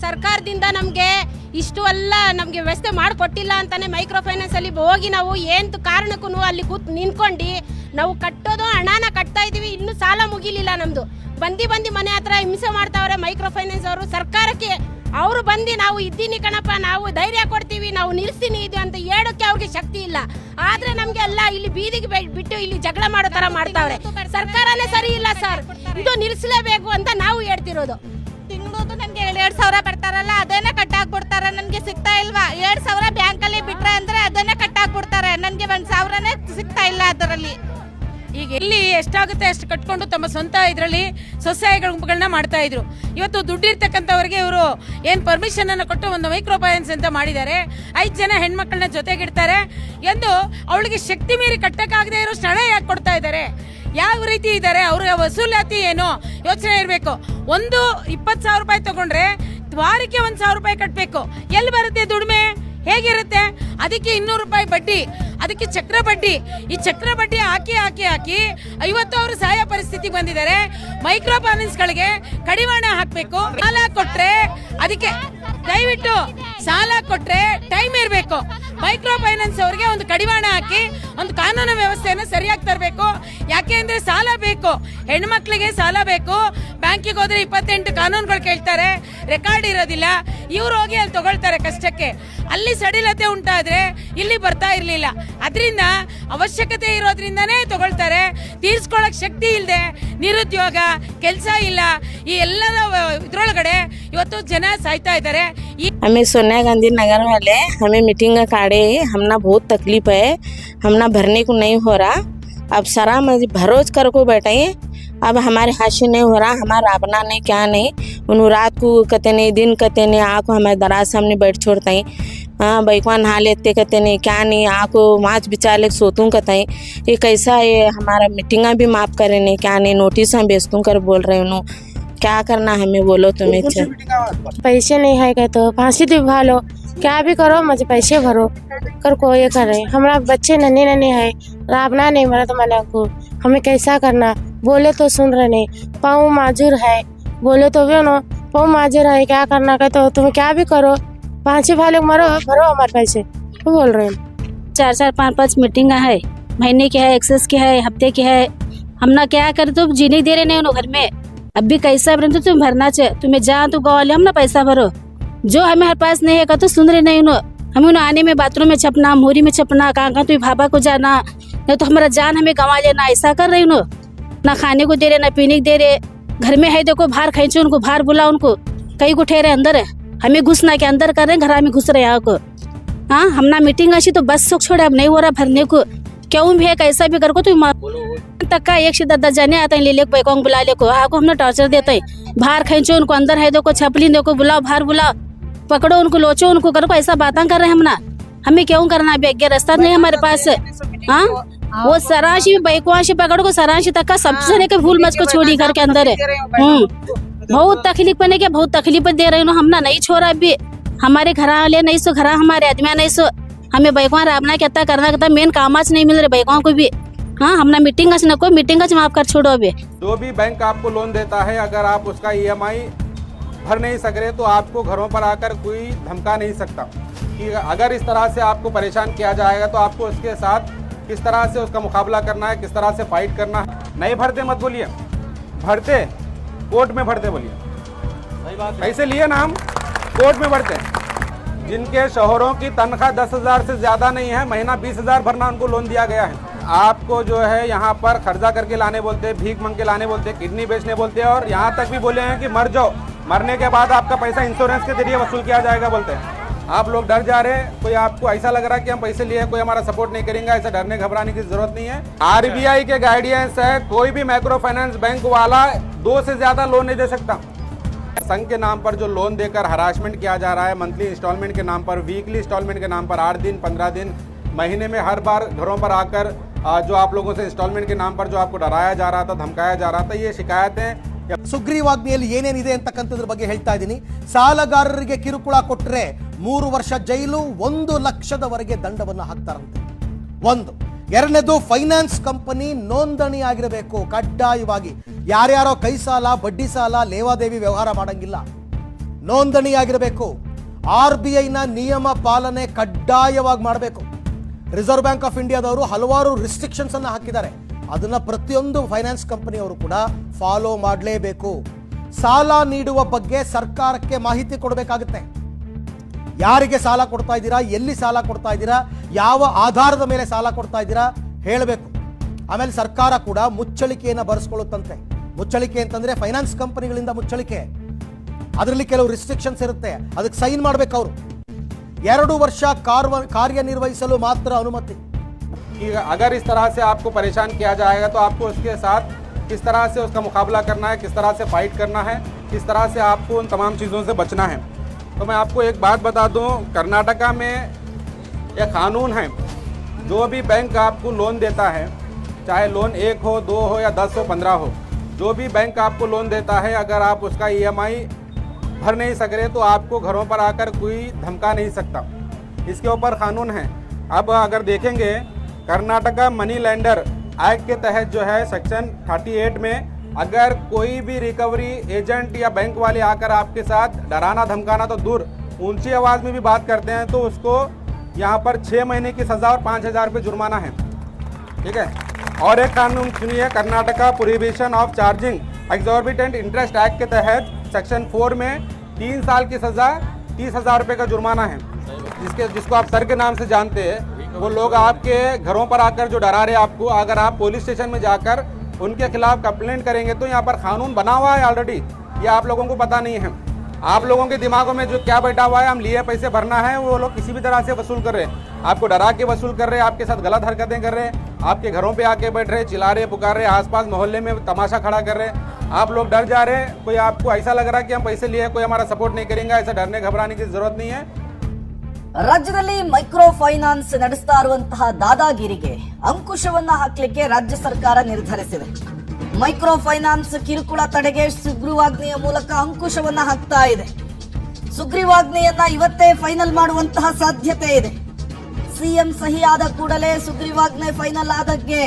ಸರ್ಕಾರದಿಂದ ನಮಗೆ ಇಷ್ಟು ಎಲ್ಲ ನಮಗೆ ವ್ಯವಸ್ಥೆ ಮಾಡಿಕೊಟ್ಟಿಲ್ಲ ಅಂತಾನೆ ಮೈಕ್ರೋ ಫೈನಾನ್ಸ್ ಅಲ್ಲಿ ಹೋಗಿ ನಾವು ಏನು ಕಾರಣಕ್ಕೂ ಅಲ್ಲಿ ಕೂತ್ ನಿಂತ್ಕೊಂಡು ನಾವು ಕಟ್ಟೋದು, ಹಣನ ಕಟ್ತಾ ಇದೀವಿ ಇನ್ನು ಸಾಲ ಮುಗಿಲಿಲ್ಲ ನಮ್ದು. ಬಂದಿ ಬಂದಿ ಮನೆ ಹತ್ರ ಹಿಂಸೆ ಮಾಡ್ತಾವ್ರೆ ಮೈಕ್ರೋ ಫೈನಾನ್ಸ್ ಅವರು. ಸರ್ಕಾರಕ್ಕೆ ಅವರು ಬಂದು ನಾವು ಇದ್ದೀನಿ ಕಣಪ್ಪ, ನಾವು ಧೈರ್ಯ ಕೊಡ್ತೀವಿ, ನಾವು ನಿಲ್ಸ್ತೀನಿ ಇದು ಅಂತ ಹೇಳೋಕ್ಕೆ ಅವ್ರಿಗೆ ಶಕ್ತಿ ಇಲ್ಲ. ಆದ್ರೆ ನಮ್ಗೆ ಎಲ್ಲ ಇಲ್ಲಿ ಬೀದಿಗೆ ಬಿಟ್ಟು ಇಲ್ಲಿ ಜಗಳ ಮಾಡೋ ತರ ಮಾಡ್ತಾವ್ರೆ. ಸರ್ಕಾರನೇ ಸರಿ ಇಲ್ಲ ಸರ್. ಇದು ನಿಲ್ಸಲೇಬೇಕು ಅಂತ ನಾವು ಹೇಳ್ತಿರೋದು. ತಿಂಗಳದು ನನ್ಗೆ ಎರಡ್ ಸಾವಿರ ಬರ್ತಾರಲ್ಲ, ಅದನ್ನ ಕಟ್ಟಾಕ್ಬಿಡ್ತಾರೆ. ನನ್ಗೆ ಸಿಗ್ತಾ ಇಲ್ವಾ? ಎರಡ್ ಸಾವಿರ ಬ್ಯಾಂಕ್ ಅಲ್ಲಿ ಬಿಟ್ರೆ ಅಂದ್ರೆ ಅದನ್ನ ಕಟ್ಟಾಕ್ಬಿಡ್ತಾರೆ. ನನ್ಗೆ ಒಂದ್ ಸಾವಿರನೇ ಸಿಗ್ತಾ ಇಲ್ಲ ಅದರಲ್ಲಿ. ಈಗ ಎಲ್ಲಿ ಎಷ್ಟಾಗುತ್ತೆ ಅಷ್ಟು ಕಟ್ಕೊಂಡು ತಮ್ಮ ಸ್ವಂತ ಇದರಲ್ಲಿ ಸ್ವಸಹಾಯಗಳನ್ನ ಮಾಡ್ತಾ ಇದ್ರು. ಇವತ್ತು ದುಡ್ಡಿರ್ತಕ್ಕಂಥವ್ರಿಗೆ ಇವರು ಏನು ಪರ್ಮಿಷನ್ ಅನ್ನು ಕೊಟ್ಟು ಒಂದು ಮೈಕ್ರೋ ಫೈನಾನ್ಸ್ ಅಂತ ಮಾಡಿದ್ದಾರೆ. ಐದು ಜನ ಹೆಣ್ಮಕ್ಳನ್ನ ಜೊತೆಗಿಡ್ತಾರೆ. ಎಂದು ಅವಳಿಗೆ ಶಕ್ತಿ ಮೀರಿ ಕಟ್ಟಕ್ಕಾಗದೇ ಇರೋ ಸ್ಥಳ ಯಾಕೆ ಕೊಡ್ತಾ ಇದ್ದಾರೆ? ಯಾವ ರೀತಿ ಇದ್ದಾರೆ? ಅವ್ರ ವಸೂಲಾತಿ ಏನು? ಯೋಚನೆ ಇರಬೇಕು. ಒಂದು ಇಪ್ಪತ್ತು ಸಾವಿರ ರೂಪಾಯಿ ತಗೊಂಡ್ರೆ ವಾರಕ್ಕೆ ಒಂದು ಸಾವಿರ ರೂಪಾಯಿ ಕಟ್ಟಬೇಕು ಎಲ್ಲಿ ಬರುತ್ತೆ ದುಡಿಮೆ? ಹೇಗಿರುತ್ತೆ? ಅದಕ್ಕೆ ಇನ್ನೂರು ರೂಪಾಯಿ ಬಡ್ಡಿ. ಅದಕ್ಕೆ ಚಕ್ರ ಬಡ್ಡಿ. ಈ ಚಕ್ರ ಬಡ್ಡಿ ಹಾಕಿ ಹಾಕಿ ಹಾಕಿ ಐವತ್ತು ಅವರು ಸಹಾಯ ಪರಿಸ್ಥಿತಿ ಬಂದಿದ್ದಾರೆ. ಮೈಕ್ರೋ ಫೈನಾನ್ಸ್ಗಳಿಗೆ ಕಡಿವಾಣ ಹಾಕಬೇಕು. ಸಾಲ ಕೊಟ್ರೆ ಅದಕ್ಕೆ ದಯವಿಟ್ಟು ಸಾಲ ಕೊಟ್ರೆ ಟೈಮ್ ಇರಬೇಕು. ಮೈಕ್ರೋ ಫೈನಾನ್ಸ್ ಅವರಿಗೆ ಒಂದು ಕಡಿವಾಣ ಹಾಕಿ ಒಂದು ಕಾನೂನು ವ್ಯವಸ್ಥೆಯನ್ನು ಸರಿಯಾಗಿ ತರಬೇಕು. ಯಾಕೆ ಅಂದರೆ ಸಾಲ ಬೇಕು. ಹೆಣ್ಮಕ್ಳಿಗೆ ಸಾಲ ಬೇಕು. ಬ್ಯಾಂಕಿಗೆ ಹೋದ್ರೆ ಇಪ್ಪತ್ತೆಂಟು ಕಾನೂನುಗಳು ಕೇಳ್ತಾರೆ. ರೆಕಾರ್ಡ್ ಇರೋದಿಲ್ಲ. ಇವ್ರು ಹೋಗಿ ಅಲ್ಲಿ ತಗೊಳ್ತಾರೆ ಕಷ್ಟಕ್ಕೆ. ಅಲ್ಲಿ ಸಡಿಲತೆ ಉಂಟಾದರೆ ಇಲ್ಲಿ ಬರ್ತಾ ಇರ್ಲಿಲ್ಲ. ಅದರಿಂದ ಅವಶ್ಯಕತೆ ಇರೋದ್ರಿಂದನೇ ತಗೊಳ್ತಾರೆ ತೀರ್ಸ್ಕೊಳಕ್ ಶಕ್ತಿ ಇಲ್ಲದೆ ನಿರುದ್ಯೋಗ ಕೆಲಸ ಇಲ್ಲ ಈ ಎಲ್ಲದ ಇದ್ರೊಳಗಡೆ ಇವತ್ತು ಜನ ಸಾಯ್ತಾ ಇದ್ದಾರೆ ಈ हमें सोनिया गांधी नगर वाले हमें मीटिंग काढ़े हमना बहुत तकलीफ है हमना भरने को नहीं हो रहा अब सारा मज- भरोज कर को बैठे अब हमारे हाथ से नहीं हो रहा हमारा अपना नहीं क्या नहीं उन रात को कहते नहीं दिन कहते नहीं आको हमारे दराज सामने बैठ छोड़ते हैं हाँ बैकवा नहा लेते कहते नहीं क्या नहीं? आको माच बिचा ले सोतूँ कहते हैं ये कैसा है? हमारा मीटिंगा भी माफ़ करे नहीं क्या नहीं? नोटिस हम बेचतूँ कर बोल रहे हूँ क्या करना हमें बोलो तुम्हें चल पैसे नहीं है कहते हो फांसी दिलवा लो। क्या भी करो मुझे पैसे भरो। कर को ये कर। रहे हमारा बच्चे नन्हे नन्हे है। रावना नहीं मरद मना को। हमें कैसा करना? बोले तो सुन रहे नहीं। पाँव माजूर है। बोले तो भी ना पाँव माजूर है। क्या करना कहते हो तुम क्या भी करो। फांसी भाले मरो भरो हमारे पैसे वो बोल रहे हैं। चार चार पाँच पाँच मीटिंग है। महीने की है, एक्सेस की है, हफ़्ते की है। हम ना क्या करे तो जीने दे रहे नहीं घर में। अब भी कैसा बने तो तुम भरना चाहिए तुम्हें जहाँ तो गाँव हम ना पैसा भरो। जो हमें हर पास नहीं है तो सुन रहे नहीं हमें उन्हें आने में, बाथरूम में छपना, मोरी में छपना, कहाँ कहाँ तुम्हें भाभा को जाना। नहीं तो हमारा जान हमें गंवा लेना, ऐसा कर रही उन्होंने। ना खाने को दे रहे, ना पीने को दे रहे। घर में है, देखो, बाहर खींचो उनको, बाहर बुला उनको। कई को ठहरे अंदर है। हमें घुसना के अंदर कर रहे हैं घर में घुस रहे हैं यहाँ को हाँ हम ना मीटिंग अच्छी तो बस सुख छोड़े अब नहीं हो रहा भरने को। क्यों भी है कैसा भी कर को तुम तक का एक से दस जने आते हैं ले ले को बुला ले को। आपको हमने टॉर्चर देते हैं। बाहर खेचो उनको अंदर है देखो छपली देखो बुलाओ बाहर बुलाओ। पकड़ो उनको लोचो उनको करो ऐसा बात कर रहे हैं हम ना। हमें क्यों करना है बेग्य रास्ता नहीं हमारे पास। हाँ? वो सराशी बैकुआशी पकड़ को सराशी तक का सब जने के भूल मच को छोड़ी घर के अंदर है। बहुत तकलीफ़ बने के बहुत तकलीफ़ दे रहे हो हम ना नहीं छोड़ा अभी। हमारे घर वाले नहीं सो घर हमारे आदमी नहीं सो। हमें बैकवा राबना कहता करना कहता मेन कामाच नहीं मिल रहे बैकवा को भी। हाँ हमने मीटिंग न कोई मीटिंग माफ़ कर छोड़ो अभी। जो भी बैंक आपको लोन देता है अगर आप उसका ईएमआई भर नहीं सक रहे तो आपको घरों पर आकर कोई धमका नहीं सकता। कि अगर इस तरह से आपको परेशान किया जाएगा तो आपको उसके साथ किस तरह से उसका मुकाबला करना है किस तरह से फाइट करना है। नहीं भरते मत बोलिए। भरते? कोर्ट में भरते बोलिए। ऐसे लिए ना हम कोर्ट में भरते। जिनके शोहरों की तनख्वाह दस हज़ार से ज़्यादा नहीं है महीना बीस हज़ार भरना उनको लोन दिया गया है। आपको जो है यहाँ पर खर्चा करके लाने बोलते हैं भीख मंग के लाने बोलते हैं किडनी बेचने बोलते हैं और यहाँ तक भी बोले हैं कि मर जाओ। मरने के बाद आपका पैसा इंश्योरेंस के ज़रिए वसूल किया जाएगा बोलते हैं। आप लोग डर जा रहे हैं कोई आपको ऐसा लग रहा है कि हम पैसे लिए कोई हमारा सपोर्ट नहीं करेंगे ऐसा डरने घबराने की ज़रूरत नहीं है। आरबीआई के गाइडेंस है कोई भी माइक्रो फाइनेंस बैंक वाला दो से ज्यादा लोन नहीं दे सकता संघ के नाम पर जो लोन देकर हरासमेंट किया जा रहा है मंथली इंस्टॉलमेंट के नाम पर वीकली इंस्टॉलमेंट के नाम पर आठ दिन पंद्रह दिन महीने में हर बार घरों पर आकर आ, जो आप लोगों से इंस्टॉलमेंट के नाम पर जो आपको डराया जा रहा था धमकाया जा रहा था ये शिकायतें ಸುಗ್ರೀವಾಜ್ಞೆಯಲ್ಲಿ ಏನೇನಿದೆ ಅಂತಕ್ಕಂಥದ್ರ ಬಗ್ಗೆ ಹೇಳ್ತಾ ಇದ್ದೀನಿ ಸಾಲಗಾರರಿಗೆ ಕಿರುಕುಳ ಕೊಟ್ಟರೆ ಮೂರು ವರ್ಷ ಜೈಲು ಒಂದು ಲಕ್ಷದವರೆಗೆ ದಂಡವನ್ನು ಹಾಕ್ತಾರಂತೆ ಒಂದು ಎರಡನೇದು ಫೈನಾನ್ಸ್ ಕಂಪನಿ ನೋಂದಣಿ ಆಗಿರಬೇಕು ಕಡ್ಡಾಯವಾಗಿ ಯಾರ್ಯಾರೋ ಕೈ ಸಾಲ, ಬಡ್ಡಿ ಸಾಲ, ಲೇವಾದೇವಿ ವ್ಯವಹಾರ ಮಾಡಂಗಿಲ್ಲ. ನೋಂದಣಿ ಆಗಿರಬೇಕು ಆರ್ ಬಿ ಐನ ನಿಯಮ ಪಾಲನೆ ಕಡ್ಡಾಯವಾಗಿ ಮಾಡಬೇಕು. ರಿಸರ್ವ್ ಬ್ಯಾಂಕ್ ಆಫ್ ಇಂಡಿಯಾದವರು ಹಲವಾರು ರಿಸ್ಟ್ರಿಕ್ಷನ್ಸ್ ಅನ್ನು ಹಾಕಿದ್ದಾರೆ. ಅದನ್ನ ಪ್ರತಿಯೊಂದು ಫೈನಾನ್ಸ್ ಕಂಪನಿಯವರು ಕೂಡ ಫಾಲೋ ಮಾಡಲೇಬೇಕು. ಸಾಲ ನೀಡುವ ಬಗ್ಗೆ ಸರ್ಕಾರಕ್ಕೆ ಮಾಹಿತಿ ಕೊಡಬೇಕಾಗುತ್ತೆ. ಯಾರಿಗೆ ಸಾಲ ಕೊಡ್ತಾ ಇದ್ದೀರಾ ಎಲ್ಲಿ ಸಾಲ ಕೊಡ್ತಾ ಇದ್ದೀರಾ ಯಾವ ಆಧಾರದ ಮೇಲೆ ಸಾಲ ಕೊಡ್ತಾ ಇದ್ದೀರಾ ಹೇಳಬೇಕು ಆಮೇಲೆ ಸರ್ಕಾರ ಕೂಡ ಮುಚ್ಚಳಿಕೆಯನ್ನು ಬರೆಸ್ಕೊಳ್ಳುತ್ತಂತೆ ಮುಚ್ಚಳಿಕೆ ಅಂತಂದ್ರೆ ಫೈನಾನ್ಸ್ ಕಂಪನಿಗಳಿಂದ ಮುಚ್ಚಳಿಕೆ ಅದರಲ್ಲಿ ಕೆಲವು ರಿಸ್ಟ್ರಿಕ್ಷನ್ಸ್ ಇರುತ್ತೆ ಅದಕ್ಕೆ ಸೈನ್ ಮಾಡ್ಬೇಕು ಅವರು ಎರಡು ವರ್ಷ ಕಾರ್ವ ಕಾರ್ಯನಿರ್ವಹಿಸಲು ಮಾತ್ರ ಅನುಮತಿ कि अगर इस तरह से आपको परेशान किया जाएगा तो आपको उसके साथ किस तरह से उसका मुकाबला करना है किस तरह से फाइट करना है किस तरह से आपको उन तमाम चीज़ों से बचना है तो मैं आपको एक बात बता दूँ, कर्नाटका में यह कानून है, जो भी बैंक आपको लोन देता है, चाहे लोन एक हो, दो हो या दस हो, पंद्रह हो, जो भी बैंक आपको लोन देता है, अगर आप उसका ईएमआई भर नहीं सक रहे तो आपको घरों पर आकर कोई धमका नहीं सकता। इसके ऊपर कानून है। अब अगर देखेंगे, कर्नाटका मनी लैंडर एक्ट के तहत जो है, सेक्शन 38 में अगर कोई भी रिकवरी एजेंट या बैंक वाले आकर आपके साथ डराना, धमकाना तो दूर, ऊँची आवाज़ में भी बात करते हैं तो उसको यहाँ पर छः महीने की सज़ा और पाँच हज़ार रुपये जुर्माना है। ठीक है? और एक कानून सुनिए Karnataka prohibition of charging exorbitant interest act के तहत सेक्शन फोर में तीन साल की सज़ा, तीस हज़ार रुपये का जुर्माना है। जिसके, जिसको आप सर के नाम से जानते हैं, वो लोग आपके घरों पर आकर जो डरा रहे आपको, अगर आप पुलिस स्टेशन में जाकर उनके खिलाफ कंप्लेंट करेंगे तो यहाँ पर कानून बना हुआ है ऑलरेडी ये आप लोगों को पता नहीं है। आप लोगों के दिमागों में जो क्या बैठा हुआ है, हम लिए पैसे भरना है, वो लोग किसी भी तरह से वसूल कर रहे हैं। आपको डरा के वसूल कर रहे हैं, आपके साथ गलत हरकतें कर रहे हैं, आपके घरों पे आके बैठ रहे चिल्ला रहे पुकार रहे आसपास मोहल्ले में तमाशा खड़ा कर रहे हैं। आप लोग डर जा रहे हैं, कोई आपको ऐसा लग रहा है कि हम पैसे लिए कोई हमारा सपोर्ट नहीं करेंगे, ऐसा डरने, घबराने की ज़रूरत नहीं है। ರಾಜ್ಯದಲ್ಲಿ ಮೈಕ್ರೋ ಫೈನಾನ್ಸ್ ನಡೆಸ್ತಾ ಇರುವಂತಹ ದಾದಾಗಿರಿಗೆ ಅಂಕುಶವನ್ನ ಹಾಕ್ಲಿಕ್ಕೆ ರಾಜ್ಯ ಸರ್ಕಾರ ನಿರ್ಧರಿಸಿದೆ. ಮೈಕ್ರೋ ಫೈನಾನ್ಸ್ ಕಿರುಕುಳ ತಡೆಗೆ ಸುಗ್ರೀವಾಜ್ಞೆಯ ಮೂಲಕ ಅಂಕುಶವನ್ನ ಹಾಕ್ತಾ ಇದೆ. ಸುಗ್ರೀವಾಜ್ಞೆಯನ್ನ ಇವತ್ತೇ ಫೈನಲ್ ಮಾಡುವಂತಹ ಸಾಧ್ಯತೆ ಇದೆ. ಸಿಎಂ ಸಹಿ ಆದ ಕೂಡಲೇ ಸುಗ್ರೀವಾಜ್ಞೆ ಫೈನಲ್ ಆದಕ್ಕೆ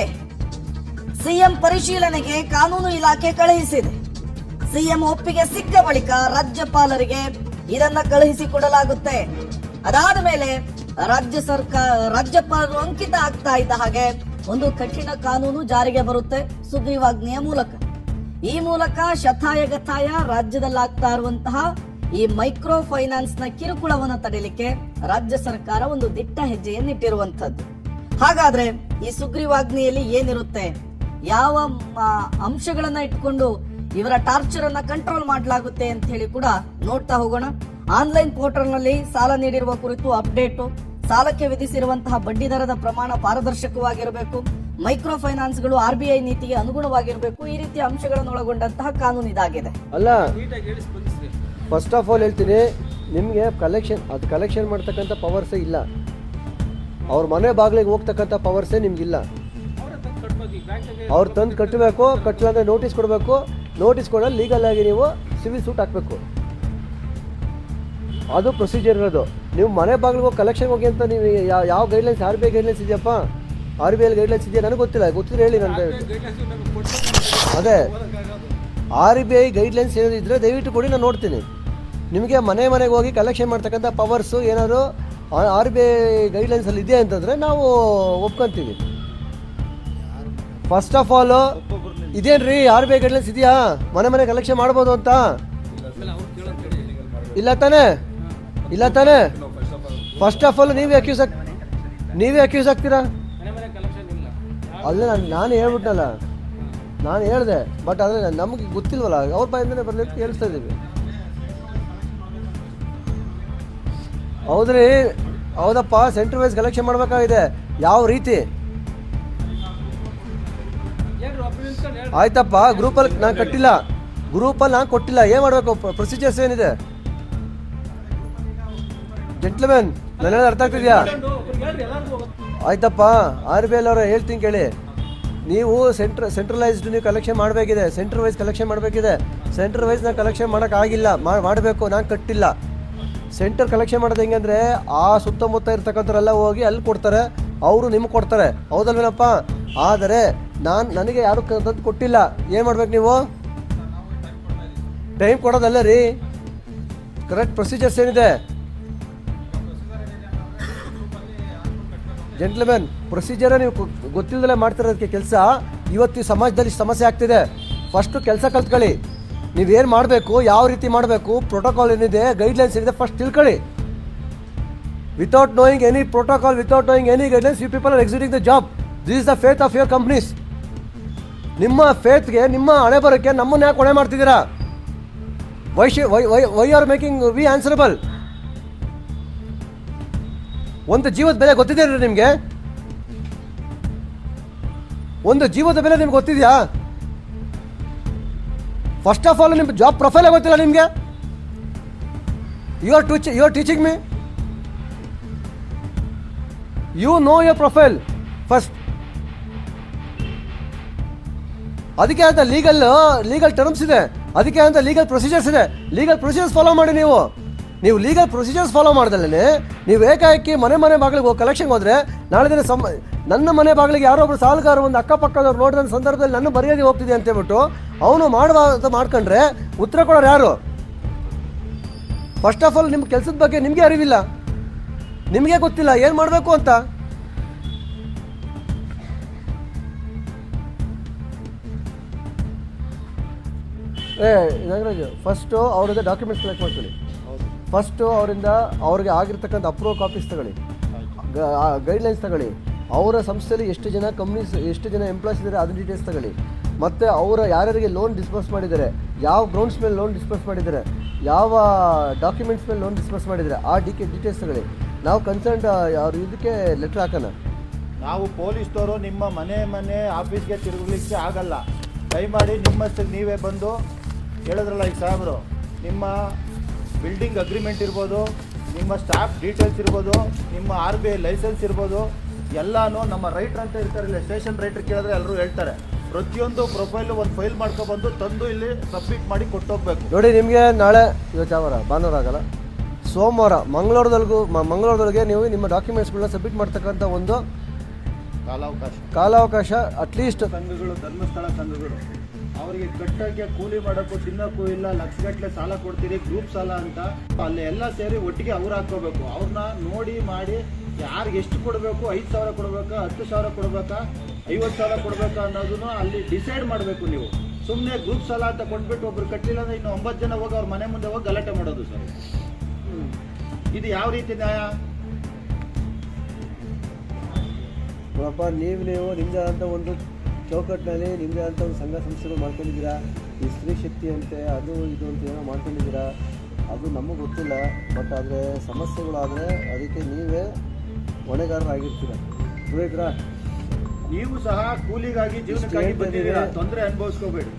ಸಿಎಂ ಪರಿಶೀಲನೆಗೆ ಕಾನೂನು ಇಲಾಖೆ ಕಳುಹಿಸಿದೆ. ಸಿಎಂ ಒಪ್ಪಿಗೆ ಸಿಕ್ಕ ಬಳಿಕ ರಾಜ್ಯಪಾಲರಿಗೆ ಇದನ್ನ ಕಳುಹಿಸಿಕೊಡಲಾಗುತ್ತೆ ಅದಾದ ಮೇಲೆ ರಾಜ್ಯ ಸರ್ಕಾರ, ರಾಜ್ಯಪಾಲರು ಅಂಕಿತ ಆಗ್ತಾ ಇದ್ದ ಹಾಗೆ ಒಂದು ಕಠಿಣ ಕಾನೂನು ಜಾರಿಗೆ ಬರುತ್ತೆ ಸುಗ್ರೀವಾಜ್ಞೆಯ ಮೂಲಕ. ಈ ಮೂಲಕ ಶತಾಯ ಗತಾಯ ರಾಜ್ಯದಲ್ಲಾಗ್ತಾ ಇರುವಂತಹ ಈ ಮೈಕ್ರೋ ಫೈನಾನ್ಸ್ನ ಕಿರುಕುಳವನ್ನು ತಡೆಯಲಿಕ್ಕೆ ರಾಜ್ಯ ಸರ್ಕಾರ ಒಂದು ದಿಟ್ಟ ಹೆಜ್ಜೆಯನ್ನಿಟ್ಟಿರುವಂತದ್ದು ಹಾಗಾದ್ರೆ ಈ ಸುಗ್ರೀವಾಜ್ಞೆಯಲ್ಲಿ ಏನಿರುತ್ತೆ? ಯಾವ ಅಂಶಗಳನ್ನ ಇಟ್ಕೊಂಡು ಇವರ ಟಾರ್ಚರ್ ಅನ್ನ ಕಂಟ್ರೋಲ್ ಮಾಡಲಾಗುತ್ತೆ ಅಂತ ಹೇಳಿ ಕೂಡ ನೋಡ್ತಾ ಹೋಗೋಣ. ಆನ್ಲೈನ್ ಪೋರ್ಟಲ್ನಲ್ಲಿ ಸಾಲ ನೀಡಿರುವ ಕುರಿತು ಅಪ್ಡೇಟು. ಸಾಲಕ್ಕೆ ವಿಧಿಸಿರುವಂತಹ ಬಡ್ಡಿ ದರದ ಪ್ರಮಾಣ ಪಾರದರ್ಶಕವಾಗಿರಬೇಕು. ಮೈಕ್ರೋ ಫೈನಾನ್ಸ್ಗಳು ಆರ್ ಬಿ ಐ ನೀತಿಗೆ ಅನುಗುಣವಾಗಿರಬೇಕು. ಈ ರೀತಿಯ ಅಂಶಗಳನ್ನು ಒಳಗೊಂಡಂತಹ ಕಾನೂನು ಇದಾಗಿದೆ. ಅಲ್ಲ ಫಸ್ಟ್ ಆಫ್ ಆಲ್ ಹೇಳ್ತೀನಿ, ನಿಮಗೆ ಕಲೆಕ್ಷನ್ ಅದು ಕಲೆಕ್ಷನ್ ಮಾಡ್ತಕ್ಕಂಥ ಪವರ್ಸೇ ಇಲ್ಲ. ಅವ್ರ ಮನೆ ಬಾಗಿಲಿಗೆ ಹೋಗ್ತಕ್ಕಂಥ ಪವರ್ಸೇ ನಿಮ್ಗಿಲ್ಲ. ಅವ್ರು ತಂದು ಕಟ್ಟಬೇಕು ಕಟ್ಟಲಂದ್ರೆ ನೋಟಿಸ್ ಕೊಡಬೇಕು. ನೋಟಿಸ್ ಕೊಡಲು ಲೀಗಲ್ ಆಗಿ ನೀವು ಸಿವಿಲ್ ಸೂಟ್ ಹಾಕಬೇಕು. ಅದು ಪ್ರೊಸೀಜರ್ ಇರೋದು. ನೀವು ಮನೆ ಬಾಗಿಲಿಗೆ ಹೋಗಿ ಕಲೆಕ್ಷನ್ ಹೋಗಿ ಅಂತ ನೀವು ಯಾವ ಯಾವ guidelines R B I guidelines ಇದೆಯಪ್ಪ? ಆರ್ ಬಿ ಐ ಗೈಡ್ಲೈನ್ಸ್ ಇದೆಯಾ? ನನಗೆ ಗೊತ್ತಿಲ್ಲ, ಗೊತ್ತಿದ್ರೆ ಹೇಳಿ ನನ್ನ ಅದೇ ಆರ್ ಬಿ ಐ ಗೈಡ್ಲೈನ್ಸ್ ಏನಾದ್ರು ಇದ್ದರೆ ದಯವಿಟ್ಟು ಕೊಡಿ, ನಾನು ನೋಡ್ತೀನಿ. ನಿಮಗೆ ಮನೆ ಮನೆಗೆ ಹೋಗಿ ಕಲೆಕ್ಷನ್ ಮಾಡ್ತಕ್ಕಂಥ ಪವರ್ಸು ಏನಾದ್ರು ಆರ್ ಬಿ ಐ ಗೈಡ್ಲೈನ್ಸಲ್ಲಿ ಇದೆಯಾ ಅಂತಂದರೆ ನಾವು ಒಪ್ಕೊಂತೀವಿ. ಫಸ್ಟ್ ಆಫ್ ಆಲು ಇದೇನ್ರಿ ಆರ್ ಬಿ ಐ ಗೈಡ್ಲೈನ್ಸ್ ಇದೆಯಾ? ಮನೆ ಮನೆ ಕಲೆಕ್ಷನ್ ಮಾಡ್ಬೋದು ಅಂತ? ಇಲ್ಲ ತಾನೇ? ಇಲ್ಲ ತಾನೇ? ಫಸ್ಟ್ ಆಫ್ ಆಲ್ ನೀವೇ ಅಕ್ಯೂಸ್ ನೀವೇ ಅಕ್ಯೂಸ್ ಆಗ್ತೀರಾ? ಅಲ್ಲ ನಾನು ನಾನು ನಾನು ಹೇಳ್ದೆ ಬಟ್ ಆದರೆ ನಮಗೆ ಗೊತ್ತಿಲ್ವಲ್ಲ, ಅವ್ರ ಬಾಯಿಂದನೇ ಬರಲಿ ಅಂತ ಹೇಳ್ತಾ ಇದ್ದೀವಿ. ಹೌದ್ರಿ? ಹೌದಪ್ಪ ಸೆಂಟ್ರ್ ವೈಸ್ ಕಲೆಕ್ಷನ್ ಮಾಡಬೇಕಾಗಿದೆ. ಯಾವ ರೀತಿ? ಆಯ್ತಪ್ಪ ಗ್ರೂಪಲ್ಲಿ ನಾನು ಕಟ್ಟಿಲ್ಲ. ಗ್ರೂಪಲ್ಲಿ ನಾನು ಕೊಟ್ಟಿಲ್ಲ. ಏನು ಮಾಡಬೇಕು? ಪ್ರೊಸೀಜರ್ಸ್ ಏನಿದೆ? ಜೆಂಟ್ಲ್ಮೆನ್ ನನ್ನ ಅರ್ಥ ಆಗ್ತಿದ್ಯಾ? ಆಯ್ತಪ್ಪ ಆರ್ ಬಿ ಎಲ್ ಅವರ ಹೇಳ್ತೀನಿ ಕೇಳಿ. ನೀವು ಸೆಂಟ್ರ ಸೆಂಟ್ರಲೈಸ್ಡ್ ನೀವು ಕಲೆಕ್ಷನ್ ಮಾಡಬೇಕಿದೆ ಸೆಂಟ್ರ್ ವೈಸ್ ಕಲೆಕ್ಷನ್ ಮಾಡಬೇಕಿದೆ ಸೆಂಟ್ರ್ ವೈಸ್ ನಾನು ಕಲೆಕ್ಷನ್ ಮಾಡೋಕ್ಕಾಗಿಲ್ಲ ಮಾಡಬೇಕು, ನಾನು ಕಟ್ಟಿಲ್ಲ. ಸೆಂಟರ್ ಕಲೆಕ್ಷನ್ ಮಾಡೋದು ಹೆಂಗಂದ್ರೆ ಆ ಸುತ್ತಮುತ್ತ ಇರ್ತಕ್ಕಂಥವ್ರೆಲ್ಲ ಹೋಗಿ ಅಲ್ಲಿ ಕೊಡ್ತಾರೆ, ಅವರು ನಿಮ್ಗೆ ಕೊಡ್ತಾರೆ. ಹೌದಲ್ವೇನಪ್ಪ? ಆದರೆ, ನಾನು, ನನಗೆ ಯಾರು ತಂದು ಕೊಟ್ಟಿಲ್ಲ. ಏನು ಮಾಡ್ಬೇಕು ನೀವು? ಟೈಮ್ ಕೊಡೋದಲ್ಲ ರೀ. ಕರೆಕ್ಟ್ ಪ್ರೊಸೀಜರ್ಸ್ ಏನಿದೆ? ಜೆಂಟ್ಲ್ಮೆನ್ ಪ್ರೊಸೀಜರೇ ನೀವು ಗೊತ್ತಿಲ್ಲದೆ ಗೊತ್ತಿಲ್ದಲೇ ಮಾಡ್ತಿರೋದಕ್ಕೆ ಕೆಲಸ. ಇವತ್ತು ಸಮಾಜದಲ್ಲಿ ಸಮಸ್ಯೆ ಆಗ್ತಿದೆ. ಫಸ್ಟು ಕೆಲಸ ಕಲ್ತ್ಕೊಳ್ಳಿ. ನೀವೇನು ಮಾಡಬೇಕು, ಯಾವ ರೀತಿ ಮಾಡಬೇಕು ಪ್ರೋಟೋಕಾಲ್ ಏನಿದೆ ಗೈಡ್ಲೈನ್ಸ್ ಏನಿದೆ ಫಸ್ಟ್ ತಿಳ್ಕೊಳ್ಳಿ. Without knowing any protocol without knowing any guidelines you people are exiting the job this is the faith of your companies ನಿಮ್ಮ ಫೇತ್ಗೆ ನಿಮ್ಮ ಹಣೆ ಬರೋಕ್ಕೆ ನಮ್ಮನ್ನ ಯಾಕೆ ಹೊಣೆ ಮಾಡ್ತಿದ್ದೀರಾ why why why why are making we answerable ಒಂದು ಜೀವದ ಬೆಲೆ ಗೊತ್ತಿದೆ ನಿಮಗೆ? ಒಂದು ಜೀವದ ಬೆಲೆ ನಿಮ್ಗೆ ಗೊತ್ತಿದೆಯಾ? ಫಸ್ಟ್ ಆಫ್ ಆಲ್ ನಿಮ್ಮ ಜಾಬ್ ಪ್ರೊಫೈಲೇ ಗೊತ್ತಿಲ್ಲ ನಿಮಗೆ? You are teach you are teaching me you know your profile first ಅದಕ್ಕೆ ಅಂತ ಲೀಗಲ್ ಲೀಗಲ್ ಟರ್ಮ್ಸ್ ಇದೆ. ಅದಕ್ಕೆ ಅಂತ ಲೀಗಲ್ ಪ್ರೊಸೀಜರ್ಸ್ ಇದೆ. ಲೀಗಲ್ ಪ್ರೊಸೀಜರ್ಸ್ ಫಾಲೋ ಮಾಡಿ ನೀವು. ನೀವು ಲೀಗಲ್ ಪ್ರೊಸೀಜರ್ಸ್ ಫಾಲೋ ಮಾಡ್ದಲ್ಲೇ ನೀವು ಏಕಾಏಕಿ ಮನೆ ಮನೆ ಬಾಗಿಲಿಗೆ ಹೋಗಿ ಕಲೆಕ್ಷನ್ಗೆ ಹೋದ್ರೆ, ನಾಳೆ ದಿನ ಸಮ, ನನ್ನ ಮನೆ ಬಾಗಿಲಿಗೆ ಯಾರೋ ಒಬ್ಬರು ಸಾಲುಗಾರ ಒಂದು ಅಕ್ಕಪಕ್ಕದವ್ರು ನೋಡಿದ ಸಂದರ್ಭದಲ್ಲಿ ನನ್ನ ಮರ್ಯಾದೆ ಹೋಗ್ತಿದೆ ಅಂತ ಹೇಳ್ಬಿಟ್ಟು ಅವನು ಮಾಡುವ ಮಾಡ್ಕೊಂಡ್ರೆ ಉತ್ತರ ಕೊಡೋರು ಯಾರು? ಫಸ್ಟ್ ಆಫ್ ಆಲ್ ನಿಮ್ಮ ಕೆಲಸದ ಬಗ್ಗೆ ನಿಮಗೆ ಅರಿವಿಲ್ಲ. ನಿಮಗೆ ಗೊತ್ತಿಲ್ಲ, ಏನು ಮಾಡಬೇಕು ಅಂತ? ಏ, ನಾಗರಾಜು ಫಸ್ಟು ಅವ್ರದ್ದು ಡಾಕ್ಯುಮೆಂಟ್ಸ್ ಕಲೆಕ್ಟ್ ಮಾಡ್ಕೊಳ್ಳಿ. ಫಸ್ಟು ಅವರಿಂದ ಅವ್ರಿಗೆ ಆಗಿರ್ತಕ್ಕಂಥ ಅಪ್ರೂವ್ ಕಾಪೀಸ್ ತಗೊಳ್ಳಿ. ಗೈಡ್ಲೈನ್ಸ್ ತಗೊಳ್ಳಿ. ಅವರ ಸಂಸ್ಥೆಯಲ್ಲಿ ಎಷ್ಟು ಜನ ಕಂಪ್ನೀಸ್ ಎಷ್ಟು ಜನ ಎಂಪ್ಲಾಯ್ಸ್ ಇದ್ದಾರೆ ಅದ್ರ ಡೀಟೇಲ್ಸ್ ತಗೊಳ್ಳಿ. ಮತ್ತು ಅವರ ಯಾರ್ಯಾರಿಗೆ ಲೋನ್ ಡಿಸ್ಬರ್ಸ್ ಮಾಡಿದ್ದಾರೆ, ಯಾವ ಗ್ರೌಂಡ್ಸ್ ಮೇಲೆ ಲೋನ್ ಡಿಸ್ಬರ್ಸ್ ಮಾಡಿದ್ದಾರೆ, ಯಾವ ಡಾಕ್ಯುಮೆಂಟ್ಸ್ ಮೇಲೆ ಲೋನ್ ಡಿಸ್ಬರ್ಸ್ ಮಾಡಿದ್ದಾರೆ, ಆ ಡಿ ಕೆ ಡೀಟೇಲ್ಸ್ ತಗೊಳ್ಳಿ. ನಾವು ಕನ್ಸರ್ನ್ ಅವ್ರ ಇದಕ್ಕೆ ಲೆಟ್ರ್ ಹಾಕೋಣ. ನಾವು ಪೊಲೀಸ್ನವರು ನಿಮ್ಮ ಮನೆ ಮನೆ ಆಫೀಸ್ಗೆ ತಿರುಗಲಿಕ್ಕೆ ಆಗಲ್ಲ. ದಯಮಾಡಿ ನಿಮ್ಮಷ್ಟಕ್ಕೆ ನೀವೇ ಬಂದು ಹೇಳಿದ್ರಲ್ಲ ಈ ಸಾಹೇಬರು. ನಿಮ್ಮ ಬಿಲ್ಡಿಂಗ್ ಅಗ್ರಿಮೆಂಟ್ ಇರ್ಬೋದು ನಿಮ್ಮ ಸ್ಟಾಫ್ ಡೀಟೇಲ್ಸ್ ಇರ್ಬೋದು ನಿಮ್ಮ ಆರ್ ಬಿ ಐ ಲೈಸೆನ್ಸ್ ಇರ್ಬೋದು ಎಲ್ಲನೂ ನಮ್ಮ ರೈಟ್ರ್ ಅಂತ ಇರ್ತಾರಲ್ಲ ಸ್ಟೇಷನ್ ರೈಟ್ರ್ ಕೇಳಿದ್ರೆ ಎಲ್ಲರೂ ಹೇಳ್ತಾರೆ. ಪ್ರತಿಯೊಂದು ಪ್ರೊಫೈಲು ಒಂದು ಫೈಲ್ ಮಾಡ್ಕೊಬಂದು ತಂದು ಇಲ್ಲಿ ಸಬ್ಮಿಟ್ ಮಾಡಿ ಕೊಟ್ಟೋಗ್ಬೇಕು. ನೋಡಿ ನಿಮಗೆ ನಾಳೆ ಇವತ್ತು ಯಾವಾರ ಭಾನುವಾರ ಆಗಲ್ಲ. ಸೋಮವಾರ ಮಂಗಳವಾರದೊಳಗೂ ಮಂಗಳೂರದೊಳಗೆ ನೀವು ನಿಮ್ಮ ಡಾಕ್ಯುಮೆಂಟ್ಸ್ಗಳನ್ನ ಸಬ್ಮಿಟ್ ಮಾಡ್ತಕ್ಕಂಥ ಒಂದು ಕಾಲಾವಕಾಶ. ಕಾಲಾವಕಾಶ ಅಟ್ಲೀಸ್ಟ್ ಸಂಘಗಳು ಧರ್ಮಸ್ಥಳ ಸಂಘಗಳು. ಅವರಿಗೆ ಕಟ್ಟಕ್ಕೆ ಕೂಲಿ ಮಾಡೋಕ್ಕೂ ತಿನ್ನೋಕ್ಕೂ ಇಲ್ಲ, ಲಕ್ಷಗಟ್ಟಲೆ ಸಾಲ ಕೊಡ್ತೀರಿ ಗ್ರೂಪ್ ಸಾಲ ಅಂತ. ಅಲ್ಲಿ ಎಲ್ಲ ಸೇರಿ ಒಟ್ಟಿಗೆ ಅವ್ರು ಹಾಕೋಬೇಕು ಅವ್ರನ್ನ ನೋಡಿ ಮಾಡಿ ಯಾರಿಗೆ ಎಷ್ಟು ಕೊಡಬೇಕು, ಐದು ಸಾವಿರ ಕೊಡಬೇಕಾ, ಹತ್ತು ಸಾವಿರ ಕೊಡಬೇಕಾ, ಐವತ್ತು ಸಾವಿರ ಕೊಡಬೇಕಾ ಅನ್ನೋದನ್ನು ಅಲ್ಲಿ ಡಿಸೈಡ್ ಮಾಡಬೇಕು ನೀವು. ಸುಮ್ಮನೆ ಗ್ರೂಪ್ ಸಾಲ ಅಂತ ಕೊಟ್ಬಿಟ್ಟು ಒಬ್ರು ಕಟ್ಟಿಲ್ಲ ಅಂದ್ರೆ ಇನ್ನು ಒಂಬತ್ತು ಜನ ಹೋಗಿ ಅವ್ರ ಮನೆ ಮುಂದೆ ಹೋಗಿ ಗಲಾಟೆ ಮಾಡೋದು ಸರ್. ಇದು ಯಾವ ರೀತಿ ನ್ಯಾಯ? ನೋಡಪ್ಪ ನೀವು ನೀವು ನಿಮ್ದಾದಂಥ ಒಂದು ಚೌಕಟ್ಟಿನಲ್ಲಿ ನಿಮಗೆ ಅಂತ ಒಂದು ಸಂಘ ಸಂಸ್ಥೆಗಳು ಮಾಡ್ಕೊಂಡಿದ್ದೀರಾ? ಈ ಸ್ತ್ರೀ ಶಕ್ತಿ ಅಂತೆ ಅದು ಇದು ಅಂತ ಏನೋ ಮಾಡ್ಕೊಂಡಿದ್ದೀರಾ? ಅದು ನಮಗೆ ಗೊತ್ತಿಲ್ಲ ಬಟ್ ಆದರೆ ಸಮಸ್ಯೆಗಳಾದರೆ ಅದಕ್ಕೆ ನೀವೇ ಹೊಣೆಗಾರರಾಗಿರ್ತೀರ. ಪುರೋಹಿತರ ನೀವು ಸಹ ಕೂಲಿಗಾಗಿ ಜೀವನಕ್ಕಾಗಿ ಬಂದಿದ್ದೀರಾ? ತೊಂದರೆ ಅನುಭವಿಸ್ಕೋಬೇಡಿ.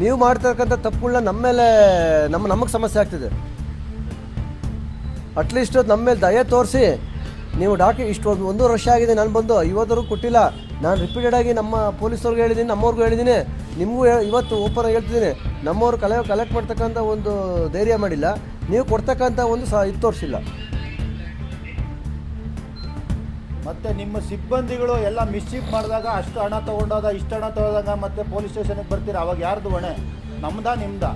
ನೀವು ಮಾಡ್ತಕ್ಕಂಥ ತಪ್ಪುಗಳನ್ನ ನಮ್ಮ ಮೇಲೆ ನಮ್ಮ ನಮಗೆ ಸಮಸ್ಯೆ ಆಗ್ತಿದೆ. ಅಟ್ಲೀಸ್ಟ್ ನಮ್ಮ ಮೇಲೆ ದಯೆ ತೋರಿಸಿ ನೀವು ಡಾಕ್ಯು ಇಷ್ಟು ಒಂದು ವರ್ಷ ಆಗಿದೆ ನಾನು ಬಂದು ಇವತ್ತರೂ ಕೊಟ್ಟಿಲ್ಲ. ನಾನು ರಿಪೀಟೆಡ್ ಆಗಿ ನಮ್ಮ ಪೊಲೀಸವ್ರಿಗೆ ಹೇಳಿದ್ದೀನಿ ನಮ್ಮವ್ರಿಗೂ ಹೇಳಿದ್ದೀನಿ ನಿಮಗೂ ಇವತ್ತು ಓಪನ್ ಆಗಿ ಹೇಳ್ತಿದ್ದೀನಿ ನಮ್ಮವ್ರು ಕಲೆ ಕಲೆಕ್ಟ್ ಮಾಡ್ತಕ್ಕಂಥ ಒಂದು ಧೈರ್ಯ ಮಾಡಿಲ್ಲ. ನೀವು ಕೊಡ್ತಕ್ಕಂಥ ಒಂದು ಸಹ ಇದು ತೋರಿಸಿಲ್ಲ. ಮತ್ತೆ ನಿಮ್ಮ ಸಿಬ್ಬಂದಿಗಳು ಎಲ್ಲ ಮಿಸ್ಚೀಫ್ ಮಾಡಿದಾಗ ಅಷ್ಟು ಹಣ ತೊಗೊಂಡಾಗ, ಇಷ್ಟು ಹಣ ತಗೊಂಡಾಗ ಮತ್ತೆ ಪೊಲೀಸ್ ಸ್ಟೇಷನ್ಗೆ ಬರ್ತೀರಾ? ಅವಾಗ ಯಾರ್ದು ಹೊಣೆ? ನಮ್ದಾ, ನಿಮ್ದಾ?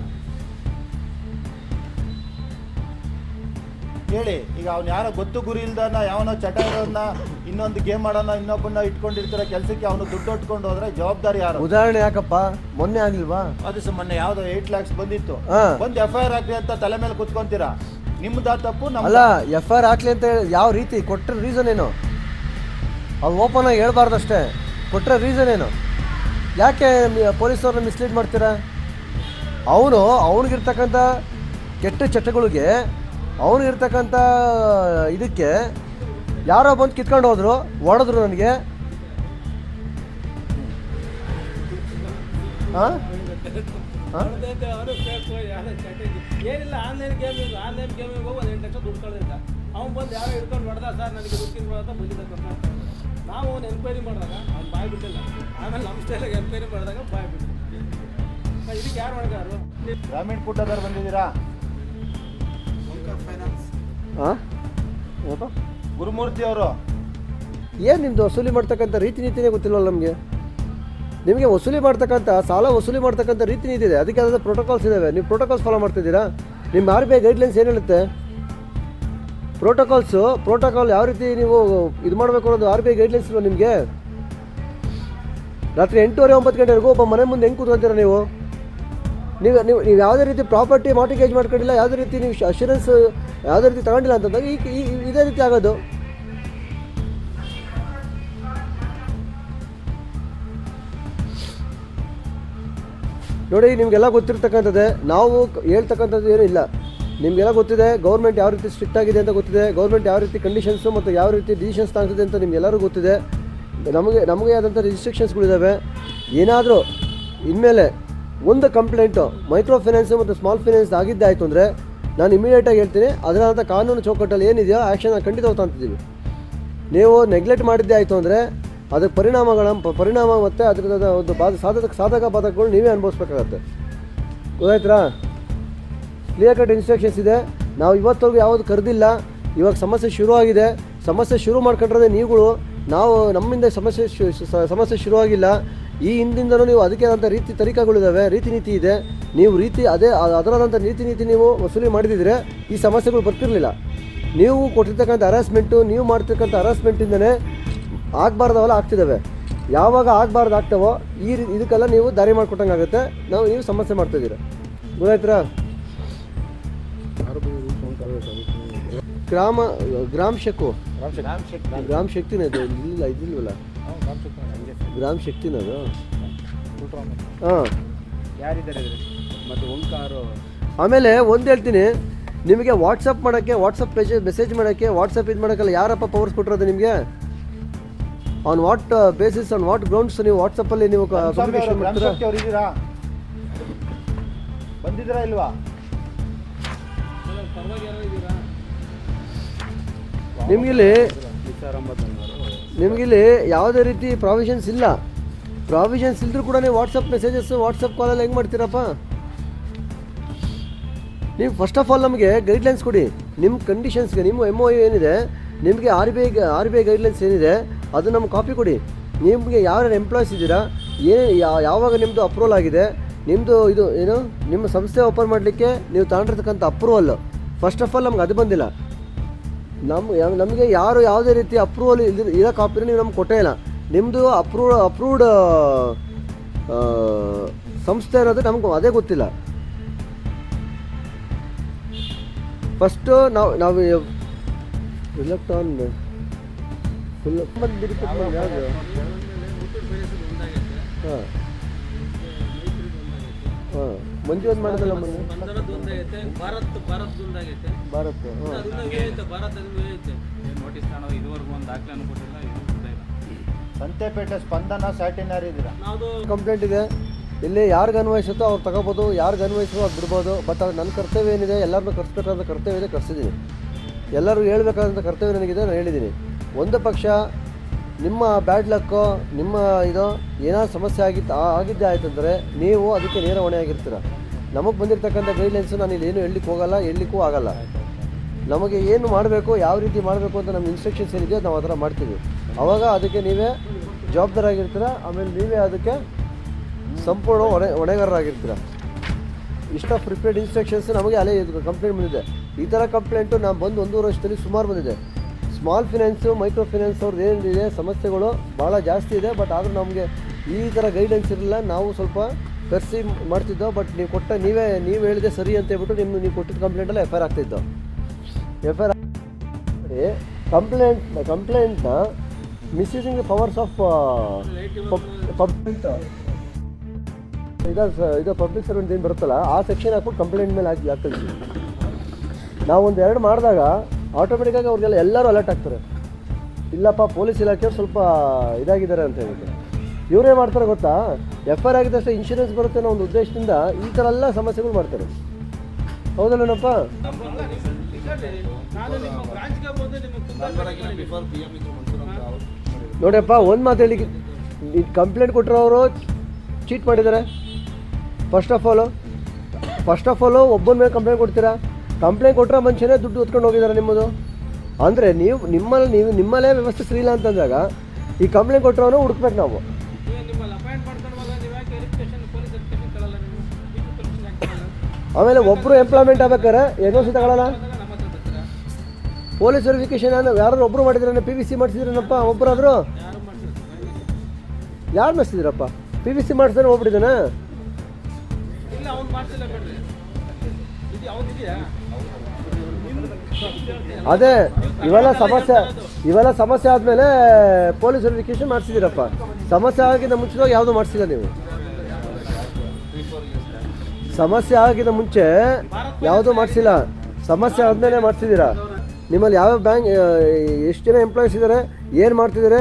ಹೇಳಿ ಈಗ ಅವ್ನು ಯಾರೋ ಗೊತ್ತು ಗುರಿ ಇಲ್ದನ ಯಾವನೋ ಚಟ ಇರೋದನ್ನ ಇನ್ನೊಂದು ಗೇಮ್ ಮಾಡೋಣ ಇನ್ನೊಬ್ಬನ ಇಟ್ಕೊಂಡಿರ್ತಾರೆ ಕೆಲಸಕ್ಕೆ ಅವನು ದುಡ್ಡು ಹೊಟ್ಕೊಂಡು ಹೋದ್ರೆ ಜವಾಬ್ದಾರಿ ಯಾರು? ಉದಾಹರಣೆ ಯಾಕಪ್ಪ? ಮೊನ್ನೆ ಆಗಿಲ್ವಾ? ಅದು ಸರ್ ಮೊನ್ನೆ ಯಾವ್ದೋ ಏಟ್ ಲ್ಯಾಕ್ಸ್ ಬಂದಿತ್ತು. ಹಾ. ಬಂದು ಎಫ್ ಐ ಆರ್ ಆಗ್ಲಿ ಅಂತ ತಲೆ ಮೇಲೆ ಕುತ್ಕೊಂತೀರಾ? ನಿಮ್ದಾ ತಪ್ಪು ನಮ್ಮ ಅಲ್ಲ ಎಫ್ ಐ ಆರ್ ಹಾಕ್ಲಿ ಅಂತ ಹೇಳಿ ಯಾವ ರೀತಿ? ಕೊಟ್ಟರೆ ರೀಸನ್ ಏನು? ಅದು ಓಪನ್ ಆಗಿ ಹೇಳ್ಬಾರ್ದು ಅಷ್ಟೇ ಕೊಟ್ಟರೆ ರೀಸನ್ ಏನು? ಯಾಕೆ ಪೊಲೀಸವ್ರನ್ನ ಮಿಸ್ಲೀಡ್ ಮಾಡ್ತೀರಾ? ಅವನು ಅವನಿಗಿರ್ತಕ್ಕಂಥ ಕೆಟ್ಟ ಚಟಗಳಿಗೆ ಅವನಿಗಿರ್ತಕ್ಕಂಥ ಇದಕ್ಕೆ ಯಾರೋ ಬಂದು ಕಿತ್ಕೊಂಡು ಹೋದ್ರು ಹೊಡೆದ್ರು ನನಗೆ. ಹಾಂ? ನಾವು ಒಂದು ಎನ್ಕ್ವೈರಿ ಮಾಡಿದಾಗ ಅವ್ನು ಬಾಯ್ ಬಿಟ್ಟಿಲ್ಲ. ಆಮೇಲೆ ನಮ್ಮ ಸ್ಟೈಲಾಗಿ ಎನ್ಕ್ವೈರಿ ಮಾಡಿದಾಗ ಬಾಯ್ ಇದಕ್ಕೆ ಯಾರು ಗ್ರಾಮೀಣ ಕೂಟದವ್ರು ಬಂದಿದ್ದೀರಾ? ಹಾಂ ಏನಪ್ಪ? ಗುರುಮೂರ್ತಿ ಅವರು. ಏನು ನಿಮ್ಮದು ವಸೂಲಿ ಮಾಡ್ತಕ್ಕಂಥ ರೀತಿ ನೀತಿನೇ ಗೊತ್ತಿಲ್ವಲ್ಲ ನಮಗೆ? ನಿಮಗೆ ವಸೂಲಿ ಮಾಡ್ತಕ್ಕಂಥ ಸಾಲ ವಸೂಲಿ ಮಾಡ್ತಕ್ಕಂಥ ರೀತಿ ನೀತಿ ಇದೆ. ಅದಕ್ಕೆ ಅದಾದ ಪ್ರೋಟೋಕಾಲ್ಸ್ ಇದಾವೆ. ನೀವು ಪ್ರೋಟೋಕಾಲ್ಸ್ ಫಾಲೋ ಮಾಡ್ತಿದ್ದೀರಾ? ನಿಮ್ಮ ಆರ್ ಬಿ ಐ ಗೈಡ್ಲೈನ್ಸ್ ಏನು ಹೇಳುತ್ತೆ? ಪ್ರೋಟೋಕಾಲ್ಸು ಪ್ರೋಟೋಕಾಲ್ ಯಾವ ರೀತಿ ನೀವು ಇದು ಮಾಡಬೇಕು ಅನ್ನೋದು ಆರ್ ಬಿ ಐ ಗೈಡ್ಲೈನ್ಸ್ ಇಲ್ವಾ ನಿಮಗೆ? ರಾತ್ರಿ ಎಂಟೂವರೆ ಒಂಬತ್ತು ಗಂಟೆವರೆಗೂ ಒಬ್ಬ ಮನೆ ಮುಂದೆ ಹೆಂಗೆ ಕೂತ್ಕೊಂತೀರಾ ನೀವು? ನೀವು ನೀವು ನೀವು ಯಾವುದೇ ರೀತಿ ಪ್ರಾಪರ್ಟಿ ಮಾರ್ಟಿಗೇಜ್ ಮಾಡ್ಕೊಂಡಿಲ್ಲ, ಯಾವುದೇ ರೀತಿ ನೀವು ಅಶ್ಯೂರೆನ್ಸ್ ಯಾವುದೇ ರೀತಿ ತಗೊಂಡಿಲ್ಲ ಅಂತಂದಾಗ ಈ ಇದೇ ರೀತಿ ಆಗೋದು. ನೋಡಿ, ನಿಮಗೆಲ್ಲ ಗೊತ್ತಿರ್ತಕ್ಕಂಥದ್ದೇ, ನಾವು ಹೇಳ್ತಕ್ಕಂಥದ್ದು ಏನೂ ಇಲ್ಲ. ನಿಮಗೆಲ್ಲ ಗೊತ್ತಿದೆ ಗೌರ್ಮೆಂಟ್ ಯಾವ ರೀತಿ ಸ್ಟ್ರಿಕ್ಟ್ ಆಗಿದೆ ಅಂತ ಗೊತ್ತಿದೆ ಗೌರ್ಮೆಂಟ್ ಯಾವ ರೀತಿ ಕಂಡೀಷನ್ಸು ಮತ್ತು ಯಾವ ರೀತಿ ಡಿಸಿಷನ್ಸ್ ತಗೊಳ್ತಿದೆ ಅಂತ ನಿಮ್ಗೆಲ್ಲರೂ ಗೊತ್ತಿದೆ. ನಮಗೆ ನಮಗೆ ಆದಂಥ ರಿಸ್ಟ್ರಿಕ್ಷನ್ಸ್ಗಳಿದ್ದಾವೆ ಏನಾದರೂ, ಇನ್ಮೇಲೆ ಒಂದು ಕಂಪ್ಲೇಂಟು ಮೈಕ್ರೋ ಫೈನಾನ್ಸ್ ಮತ್ತು ಸ್ಮಾಲ್ ಫೈನಾನ್ಸ್ ಆಗಿದ್ದೆ ಆಯಿತು ಅಂದರೆ ನಾನು ಇಮಿಡಿಯೇಟಾಗಿ ಹೇಳ್ತೀನಿ ಅದರಂಥ ಕಾನೂನು ಚೌಕಟ್ಟಲ್ಲಿ ಏನಿದೆಯೋ ಆ್ಯಕ್ಷನ್ ಖಂಡಿತ ಅಂತಿದ್ದೀವಿ. ನೀವು ನೆಗ್ಲೆಕ್ಟ್ ಮಾಡಿದ್ದೆ ಆಯಿತು ಅಂದರೆ ಅದಕ್ಕೆ ಪರಿಣಾಮಗಳ, ಪರಿಣಾಮ ಮತ್ತು ಅದರದ ಒಂದು ಬಾಧ, ಸಾಧಕ ಸಾಧಕ ಬಾಧಕಗಳು ನೀವೇ ಅನುಭವಿಸ್ಬೇಕಾಗತ್ತೆ. ಗೊತ್ತಾಯ್ತಾ? ಕ್ಲಿಯರ್ ಕಟ್ ಇನ್ಸ್ಟ್ರಕ್ಷನ್ಸ್ ಇದೆ. ನಾವು ಇವತ್ತವರೆಗೂ ಯಾವುದು ಕರೆದಿಲ್ಲ. ಇವಾಗ ಸಮಸ್ಯೆ ಶುರುವಾಗಿದೆ. ಸಮಸ್ಯೆ ಶುರು ಮಾಡ್ಕೊಂಡ್ರೆ ನೀವುಗಳು. ನಾವು ನಮ್ಮಿಂದ ಸಮಸ್ಯೆ ಸಮಸ್ಯೆ ಶುರುವಾಗಿಲ್ಲ. ಈ ಹಿಂದಿಂದಲೂ ನೀವು ಅದಕ್ಕೆ ಆದಂಥ ರೀತಿ ತರೀಕಾಗಳಿದ್ದಾವೆ ರೀತಿ ನೀತಿ ಇದೆ. ನೀವು ರೀತಿ ಅದೇ ಅದರಾದಂಥ ನೀತಿ ನೀತಿ ನೀವು ವಸೂಲಿ ಮಾಡಿದಿದ್ರೆ ಈ ಸಮಸ್ಯೆಗಳು ಬರ್ತಿರಲಿಲ್ಲ. ನೀವು ಕೊಟ್ಟಿರ್ತಕ್ಕಂಥ ಹರಾಸ್ಮೆಂಟು ನೀವು ಮಾಡ್ತಿರ್ತಕ್ಕಂಥ ಹರಾಸ್ಮೆಂಟಿಂದನೇ ಆಗಬಾರ್ದವಲ್ಲ ಆಗ್ತಿದ್ದಾವೆ ಯಾವಾಗ ಆಗಬಾರ್ದು ಆಗ್ತವೋ ಈ ಇದಕ್ಕೆಲ್ಲ ನೀವು ದಾರಿ ಮಾಡಿಕೊಟ್ಟಂಗೆ ಆಗುತ್ತೆ ನಾವು ನೀವು ಸಮಸ್ಯೆ ಮಾಡ್ತಾಯಿದ್ದೀರ ಗೊತ್ತಾಯ್ತಾ ಗ್ರಾಮ ಗ್ರಾಮ ಶಕು ಗ್ರಾಮ ಶಕ್ತಿನೇ ಇದು ಇಲ್ಲ ಇದಿಲ್ವಲ್ಲ? ಗ್ರಾಮ ಶಕ್ತಿನದು? ಹಾಂ. ಯಾರಿದ್ದಾರೆ ಮತ್ತೆ ಓಂಕಾರು? ಆಮೇಲೆ ಒಂದು ಹೇಳ್ತೀನಿ ನಿಮಗೆ ವಾಟ್ಸಪ್ ಮಾಡೋಕ್ಕೆ ವಾಟ್ಸಪ್ ಮೆಸೇಜ್ ಮೆಸೇಜ್ ಮಾಡೋಕ್ಕೆ ವಾಟ್ಸಪ್ ಇದು ಮಾಡೋಕ್ಕಲ್ಲ ಯಾರಪ್ಪ ಪವರ್ಸ್ ಕೊಟ್ಟಿರೋದು ನಿಮಗೆ? On what basis on what grounds ನೀವು ವಾಟ್ಸಪ್ಪಲ್ಲಿ ನೀವು ಕಮ್ಯುನಿಕೇಶನ್ ಮಾಡ್ತೀರಾ? ಬಂದಿದ್ದೀರಾ ಇಲ್ವಾ? ನಿಮಗಿಲ್ಲಿ ನಿಮಗಿಲ್ಲಿ ಯಾವುದೇ ರೀತಿ ಪ್ರಾವಿಷನ್ಸ್ ಇಲ್ಲ. ಪ್ರಾವಿಷನ್ಸ್ ಇಲ್ಲರೂ ಕೂಡ ನೀವು ವಾಟ್ಸಪ್ ಮೆಸೇಜಸ್ ವಾಟ್ಸಪ್ ಕಾಲಲ್ಲಿ ಹೆಂಗೆ ಮಾಡ್ತೀರಪ್ಪ? ನೀವು ಫಸ್ಟ್ ಆಫ್ ಆಲ್ ನಮಗೆ ಗೈಡ್ಲೈನ್ಸ್ ಕೊಡಿ. ನಿಮ್ಮ ಕಂಡೀಷನ್ಸ್ಗೆ ನಿಮ್ಮ ಎಂ ಒ ಏನಿದೆ, ನಿಮಗೆ R B I R B I guidelines ಏನಿದೆ, ಅದು ನಮ್ಗೆ ಕಾಪಿ ಕೊಡಿ. ನಿಮಗೆ ಯಾರ್ಯಾರು ಎಂಪ್ಲಾಯ್ಸ್ ಇದ್ದೀರಾ ಏನು ಯಾವಾಗ ನಿಮ್ಮದು ಅಪ್ರೂವಲ್ ಆಗಿದೆ ನಿಮ್ಮದು ಇದು, ಏನು, ನಿಮ್ಮ ಸಂಸ್ಥೆ ಓಪನ್ ಮಾಡಲಿಕ್ಕೆ ನೀವು ತಗೊಂಡಿರ್ತಕ್ಕಂಥ ಅಪ್ರೂವಲ್ ಫಸ್ಟ್ ಆಫ್ ಆಲ್ ನಮ್ಗೆ ಅದು ಬಂದಿಲ್ಲ. ನಮ್ಮ ನಮಗೆ ಯಾರು ಯಾವುದೇ ರೀತಿ ಅಪ್ರೂವಲ್ ಇಲ್ದಿರ ಇರೋ ಕಾಪಿನ ನೀವು ನಮ್ಗೆ ಕೊಟ್ಟೇ ಇಲ್ಲ. ನಿಮ್ಮದು ಅಪ್ರೂವ್ ಅಪ್ರೂವ್ಡ್ ಸಂಸ್ಥೆ ಅನ್ನೋದು ನಮ್ಗೆ ಅದೇ ಗೊತ್ತಿಲ್ಲ. ಫಸ್ಟು ನಾವು ನಾವು ಎಲೆಕ್ಟ್ರಾನ್ ಫುಲ್ ಹಾಂ. ಹಾಂ. ಮಂಜು ಒಂದು ಮಾಡೋದಲ್ಲ ಮೊನ್ನೆ ಭಾರತ್ ಭಾರತ್ ಒಂದಾಗೈತೆ ಭಾರತ್ ಹಾಂ ಅದರಿಂದ ಐತೆ ಭಾರತ್ ಅದರಿಂದ ಐತೆ ನೋಟಿಸ್ ಇದುವರೆಗೂ ಒಂದು ದಾಖಲೆನೂ ಕೊಟ್ಟಿಲ್ಲ ಸಂತೆಪೇಟೆ ಸ್ಪಂದನ ಸ್ಯಾಟಿನರ್ ಇದ್ದೀರಾ ನಾವು ಕಂಪ್ಲೇಂಟ್ ಇದೆ. ಇಲ್ಲಿ ಯಾರಿಗೆ ಅನ್ವಯಿಸುತ್ತೋ ಅವ್ರು ತಗೋಬೋದು ಯಾರಿಗೆ ಅನ್ವಯಿಸೋ ಅದು ಬಿಡ್ಬೋದು ಬಟ್ ಅದು ನನ್ನ ಕರ್ತವ್ಯ ಏನಿದೆ ಎಲ್ಲರನ್ನೂ ಕರ್ಸ್ಬೇಕಾದಂಥ ಕರ್ತವ್ಯ ಇದೆ ಕರ್ಸಿದ್ದೀನಿ ಎಲ್ಲರೂ ಹೇಳ್ಬೇಕಾದಂಥ ಕರ್ತವ್ಯ ನನಗಿದೆ ನಾನು ಹೇಳಿದ್ದೀನಿ ಒಂದು ಪಕ್ಷ ನಿಮ್ಮ ಬ್ಯಾಡ್ ಲಕ್ಕು ನಿಮ್ಮ ಇದು ಏನಾದ್ರು ಸಮಸ್ಯೆ ಆಗಿತ್ತು ಆಗಿದ್ದೇ ಆಯ್ತು ಅಂದರೆ ನೀವು ಅದಕ್ಕೆ ನೇರ ಹೊಣೆ ಆಗಿರ್ತೀರ. ನಮಗೆ ಬಂದಿರತಕ್ಕಂಥ ಗೈಡ್ಲೈನ್ಸು ನಾನು ಇಲ್ಲಿ ಏನು ಹೇಳಲಿಕ್ಕೆ ಹೋಗಲ್ಲ, ಹೇಳಲಿಕ್ಕೂ ಆಗಲ್ಲ. ನಮಗೆ ಏನು ಮಾಡಬೇಕು, ಯಾವ ರೀತಿ ಮಾಡಬೇಕು ಅಂತ ನಮ್ಮ ಇನ್ಸ್ಟ್ರಕ್ಷನ್ಸ್ ಏನಿದೆಯೋ ನಾವು ಆ ಥರ ಮಾಡ್ತೀವಿ. ಅವಾಗ ಅದಕ್ಕೆ ನೀವೇ ಜವಾಬ್ದಾರಾಗಿರ್ತೀರ, ಆಮೇಲೆ ನೀವೇ ಅದಕ್ಕೆ ಸಂಪೂರ್ಣ ಹೊಣೆ ಹೊಣೆಗಾರರಾಗಿರ್ತೀರ. ಇಷ್ಟ ಪ್ರಿಪೇರ್ಡ್ ಇನ್ಸ್ಟ್ರಕ್ಷನ್ಸ್ ನಮಗೆ ಅಲ್ಲೇ ಕಂಪ್ಲೇಂಟ್ ಬಂದಿದೆ. ಈ ಥರ ಕಂಪ್ಲೇಂಟು ನಾನು ಬಂದು ಒಂದೂವರೆ ವರ್ಷದಲ್ಲಿ ಸುಮಾರು ಬಂದಿದೆ. ಸ್ಮಾಲ್ ಫಿನಾನ್ಸು ಮೈಕ್ರೋ ಫಿನಾನ್ಸ್ ಅವ್ರದ್ದು ಏನಿದೆ ಸಮಸ್ಯೆಗಳು ಭಾಳ ಜಾಸ್ತಿ ಇದೆ ಬಟ್ ಆದರೂ ನಮಗೆ ಈ ಥರ ಗೈಡೆನ್ಸ್ ಇರಲಿಲ್ಲ. ನಾವು ಸ್ವಲ್ಪ ಕರೆಸಿ ಮಾಡ್ತಿದ್ದೋ ಬಟ್ ನೀವು ಕೊಟ್ಟ ನೀವೇ, ನೀವು ಹೇಳಿದೆ ಸರಿ ಅಂತ ಹೇಳ್ಬಿಟ್ಟು ನಿಮ್ಮ ನೀವು ಕೊಟ್ಟಿದ್ದ ಕಂಪ್ಲೇಂಟಲ್ಲಿ ಎಫ್ ಐ ಆರ್ ಆಗ್ತಿದ್ದೋ. F I R complaint ಕಂಪ್ಲೇಂಟ್ನ misusing the powers of public ಇದು ಇದು ಪಬ್ಲಿಕ್ ಸರ್ವೆಂಟ್ ಏನು ಬರುತ್ತಲ್ಲ, ಆ ಸೆಕ್ಷನ್ ಹಾಕ್ಬಿಟ್ಟು ಕಂಪ್ಲೇಂಟ್ ಮೇಲೆ ಹಾಕಿ ಹಾಕಿ ನಾವು ಒಂದು ಎರಡು ಮಾಡಿದಾಗ ಆಟೋಮೆಟಿಕ್ಕಾಗಿ ಅವ್ರಿಗೆಲ್ಲ ಎಲ್ಲರೂ ಅಲರ್ಟ್ ಆಗ್ತಾರೆ. ಇಲ್ಲಪ್ಪ, ಪೊಲೀಸ್ ಇಲಾಖೆಯವ್ರು ಸ್ವಲ್ಪ ಇದಾಗಿದ್ದಾರೆ ಅಂತ ಹೇಳಿದ್ರು ಇವರೇ ಮಾಡ್ತಾರೆ ಗೊತ್ತಾ? ಎಫ್ ಐ ಆರ್ ಇನ್ಶೂರೆನ್ಸ್ ಬರುತ್ತೆ ಅನ್ನೋ ಒಂದು ಉದ್ದೇಶದಿಂದ ಈ ಥರ ಎಲ್ಲ ಸಮಸ್ಯೆಗಳು ಮಾಡ್ತಾರೆ. ನಿಮಗೆ ನೋಡಪ್ಪ, ಒಂದು ಮಾತು ಹೇಳಿ ಕಂಪ್ಲೇಂಟ್ ಕೊಟ್ಟಿರೋರು ಚೀಟ್ ಮಾಡಿದ್ದಾರೆ. First of all first of all ಒಬ್ಬನ ಮೇಲೆ ಕಂಪ್ಲೇಂಟ್ ಕೊಡ್ತೀರಾ? ಕಂಪ್ಲೇಂಟ್ ಕೊಟ್ಟರೆ ಮನುಷ್ಯನೇ ದುಡ್ಡು ಹೊತ್ಕೊಂಡು ಹೋಗಿದ್ದಾರೆ ನಿಮ್ಮದು. ಅಂದರೆ ನೀವು ನಿಮ್ಮಲ್ಲಿ ನೀವು ನಿಮ್ಮಲ್ಲೇ ವ್ಯವಸ್ಥೆ ಸರಿ ಇಲ್ಲ ಅಂತಂದಾಗ ಈ ಕಂಪ್ಲೇಂಟ್ ಕೊಟ್ಟವನು ಹುಡುಕ್ಬೇಕು ನಾವು. ಆಮೇಲೆ ಒಬ್ಬರು ಎಂಪ್ಲಾಯ್ಮೆಂಟ್ ಆಗ್ಬೇಕಾರೆ ಎನ್ ಸಿ ತಗೊಳ್ಳಲ್ಲ ಪೊಲೀಸ್ ವೆರಿಫಿಕೇಶನ್ ಯಾರು ಒಬ್ಬರು ಮಾಡಿದ್ರೆ ಪಿ ವಿ ಸಿ ಮಾಡಿಸಿದ್ರೇನಪ್ಪ ಒಬ್ಬರಾದ್ರು ಯಾರು ಮಾಡಿಸಿದ್ರಪ್ಪ? ಪಿ ವಿ ಸಿ ಮಾಡಿಸಿದ್ರೆ ಹೋಗ್ಬಿಟ್ಟಿದ್ದಾನೆ? ಅದೇ, ಇವೆಲ್ಲ ಸಮಸ್ಯೆ ಇವೆಲ್ಲ ಸಮಸ್ಯೆ ಆದಮೇಲೆ ಪೊಲೀಸ್ ವೆರಿಫಿಕೇಶನ್ ಮಾಡಿಸಿದ್ದೀರಪ್ಪ. ಸಮಸ್ಯೆ ಆಗಿದ್ದ ಮುಂಚಿತವಾಗಿ ಯಾವುದು ಮಾಡಿಸಿಲ್ಲ ನೀವು. ಸಮಸ್ಯೆ ಆಗಿದ್ದ ಮುಂಚೆ ಯಾವುದು ಮಾಡಿಸಿಲ್ಲ. ಸಮಸ್ಯೆ ಆದಮೇಲೆ ಮಾಡ್ತಿದ್ದೀರಾ ನಿಮ್ಮಲ್ಲಿ ಯಾವ ಬ್ಯಾಂಕ್ ಎಷ್ಟು ಜನ ಎಂಪ್ಲಾಯೀಸ್ ಇದ್ದಾರೆ ಏನು ಮಾಡ್ತಿದ್ದಾರೆ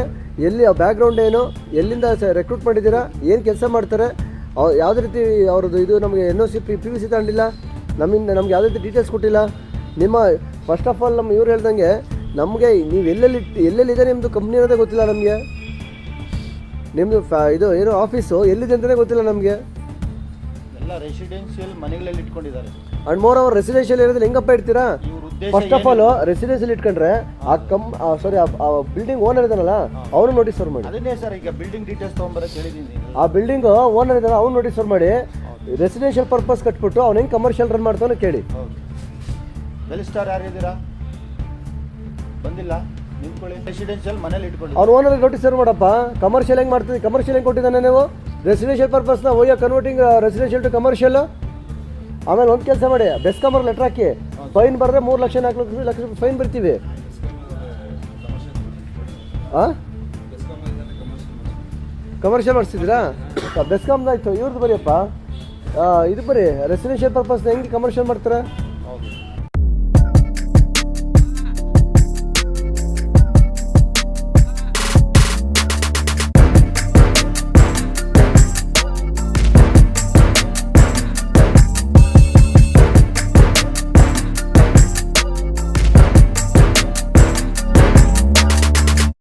ಎಲ್ಲಿ ಬ್ಯಾಕ್ಗ್ರೌಂಡ್ ಏನು, ಎಲ್ಲಿಂದ ರೆಕ್ರೂಟ್ ಮಾಡಿದ್ದೀರಾ, ಏನು ಕೆಲಸ ಮಾಡ್ತಾರೆ ಯಾವುದೇ ರೀತಿ ಅವ್ರದ್ದು ಇದು ನಮಗೆ N O C P P V C ತಗೊಂಡಿಲ್ಲ, ನಮ್ಮಿಂದ ನಮ್ಗೆ ಯಾವುದೇ ರೀತಿ ಡೀಟೇಲ್ಸ್ ಕೊಟ್ಟಿಲ್ಲ ನಿಮ್ಮ ಫಸ್ಟ್ ಆಫ್ ಆಲ್ ನಮ್ಮ ಇವ್ರು ಹೇಳ್ದಂಗೆ ನಮಗೆ ನೀವು ಎಲ್ಲೆಲ್ಲಿ ಎಲ್ಲೆಲ್ಲಿದೆ ನಿಮ್ಮದು ಕಂಪ್ನಿ ಅನ್ನೋದೇ ಗೊತ್ತಿಲ್ಲ ನಮಗೆ. ನಿಮ್ಮದು ಇದು ಏನು ಆಫೀಸು ಎಲ್ಲಿದೆ ಅಂತಲೇ ಗೊತ್ತಿಲ್ಲ ನಮಗೆ. ಎಲ್ಲ ರೆಸಿಡೆನ್ಷಿಯಲ್ ಮನೆಗಳಲ್ಲಿ ಇಟ್ಕೊಂಡಿದ್ದಾರೆ. ಅಂಡ್ ಮೋರ್ ಅವರ್ ರೆಸಿಡೆನ್ಷಿಯಲ್ ಇರೋದ್ರಲ್ಲಿ ಹೆಂಗಪ್ಪ ಇಡ್ತೀರಾ? ಫಸ್ಟ್ ಆಫ್ ಆಲ್ ರೆಸಿಡೆನ್ಷಿಯಲ್ ಇಟ್ಕೊಂಡ್ರೆ ಆ ಕಮ್ ಸಾರಿ ಆ ಬಿಲ್ಡಿಂಗ್ ಓನರ್ ಇದಾನಲ್ಲ ಅವನು ನೋಟಿಸ್ ಸರ್ವ್ ಮಾಡಿ. ಅದನ್ನೇ ಸರ್ ಈಗ ಬಿಲ್ಡಿಂಗ್ ಡೀಟೇಲ್ಸ್ ತೊಗೊಂಬರಕ್ಕೆ ಹೇಳಿದ್ದೀನಿ ಆ ಬಿಲ್ಡಿಂಗ್ ಓನರ್ ಇದಾನ ಅವ್ನು ನೋಟಿಸ್ ಸರ್ವ್ ಮಾಡಿ. ರೆಸಿಡೆನ್ಷಿಯಲ್ ಪರ್ಪಸ್ ಕಟ್ಬಿಟ್ಟು ಅವ್ನು ಹೆಂಗೆ ಕಮರ್ಷಿಯಲ್ ರನ್ ಮಾಡ್ತಾನೆ ಕೇಳಿ. ಹೌದು ಯಾರು ಸ್ಟಾರ್ ಯಾರಿದ್ದೀರಾ ಬಂದಿಲ್ಲ ನಿಂತ್ಕೊಳ್ಳಿ. ರೆಸಿಡೆನ್ಷಿಯಲ್ ಮನೇಲಿ ಅವ್ರ ಓನರ್ ನೋಟಿಸ್ ಸರ್ ಮಾಡಪ್ಪ ಕಮರ್ಷಿಯಲ್ ಹೆಂಗೆ ಮಾಡ್ತೀವಿ ಕಮರ್ಷಿಯಲ್ ಹೆಂಗೆ ಕೊಟ್ಟಿದ್ದಾನೆ ನೀವು? ರೆಸಿಡೆನ್ಷಿಯಲ್ ಪರ್ಪಸ್ನ ಒಯ್ಯ ಕನ್ವರ್ಟಿಂಗ್ ರೆಸಿಡೆನ್ಷಿಯಲ್ ಟು ಕಮರ್ಷಿಯಲ್ ಆಮೇಲೆ ಒಂದು ಕೆಲಸ ಮಾಡಿ. ಬೆಸ್ಕಾಮರ್ ಲೆಟ್ರ್ ಹಾಕಿ. ಫೈನ್ ಬರೆದ್ರೆ ಮೂರು ಲಕ್ಷ ನಾಲ್ಕು ಲಕ್ಷ ಲಕ್ಷ ಫೈನ್ ಬರ್ತೀವಿ. ಹಾಂ ಕಮರ್ಷಿಯಲ್ ಮಾಡಿಸಿದ್ರಾ ಬೆಸ್ಕಾಮ್ದಾಯ್ತು ಇವ್ರದ್ದು ಬರೀಯಪ್ಪ. ಆ, ಇದು ಬರೀ ರೆಸಿಡೆನ್ಷಿಯಲ್ ಪರ್ಪಸ್ನ ಹೆಂಗೆ ಕಮರ್ಷಿಯಲ್ ಮಾಡ್ತಾರೆ?